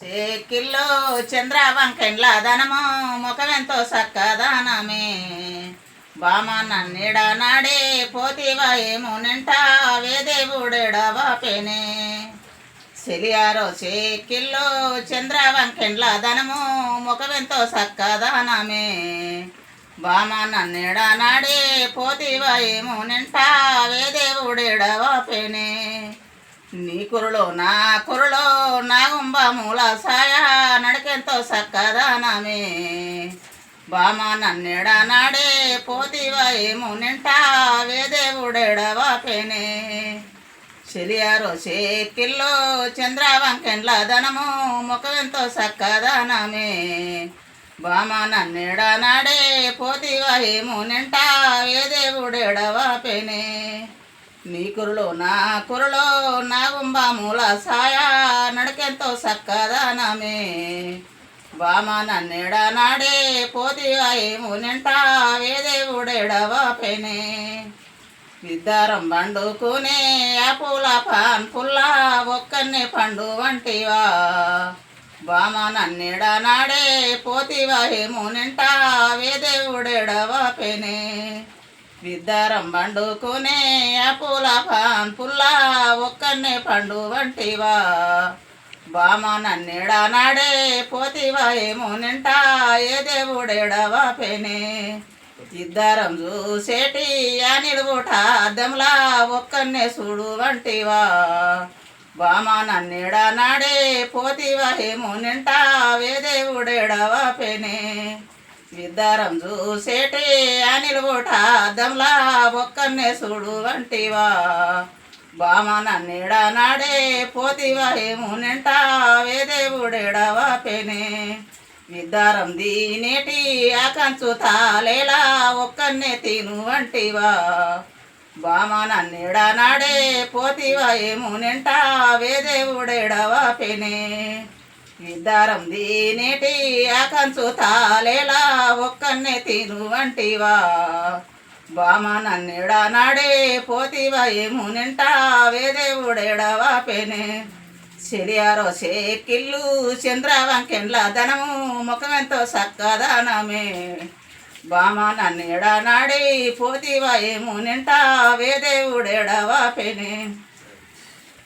చేకిల్లో చంద్రవంకెండ్ల ధనము ముఖమెంతో సక్కదానమే. బామ నన్నిడ నాడే పోతివా ఏమో నింట వేదేవుడెడవా చెలియారో సెలియారో చేకిల్లో చంద్రవంకెండ్ల ధనము ముఖమెంతో సక్కదానమే. బామ నన్నిడ నాడే పోతివా ఏమో నింట వేదేవుడెడవాపెనే నీ కురులో నా కురులో నా గుంబ మూల సాయ నడకెంతో సక్కదానమే. బామ నన్నెడ నాడే పోతివా ఏమో నింట వేదేవుడెడవా పేనే చెలియారో చేకిల్లో చంద్రవంకెండ్ల ధనము ముఖమెంతో సక్కదానమే. బామ నన్నెడ నాడే పోతివా ఏమో నింటా వేదేవుడెడవా పేనే నీ కురులో నా కురులో నా గుంబాముల సాయ నడకెంతో సక్కదానమే. వామ నన్నెడ నాడే పోతివా ఏమో నింట వేదేవుడెడవా పెనే. ఇద్దరం పండుకునే ఆ పూల పాన్ పుల్ల ఒక్కనే పండు వంటివా. బామ నన్నెడ నాడే పోతివా ఏమో నింట వేదేవుడెడవా పెనే. విద్దరం పండుకునే ఆ పూల పాన్ పుల్ల ఒక్కనే పండు వంటివా? బామ నన్నెడ నాడే పోతివా ఏమో నింట? ఏ దేవుడేడవా పెనే? ఇద్దరం చూసేటి ఆ నిలుగుట అద్దంలా ఒక్కనే చూడు వంటివా? బామ నన్నెడ నాడే పోతివా ఏమో నింట? దేవుడేడవా పెనే? విద్దారం చూసేటి ఆ అద్దంలా ఒక్కనే చూడు వంటివా. బామ నన్నెడ నాడే పోతివా ఏమో వేదేవుడేడవా పెనే. విద్దారం దీనేటి ఆకంచు తాలేలా ఒక్కనే తిను వంటివా. బామ నన్నెడ నాడే పోతివా ఏమో వేదేవుడేడవా పెనే. ఇద్దరం దీనేటి ఆకంచు తాలేలా ఒక్కనే తిను వంటివా బామ నాడే పోతివా ఏమో నింట వేదేవుడెడవా పెనే. చెలియారో చేకిల్లు చంద్రవంకెండ్ల ధనము ముఖమెంతో సక్కదనమే. బామ నన్నెడ నాడే పోతివా ఏమో నింట వేదేవుడెడవా పెనే.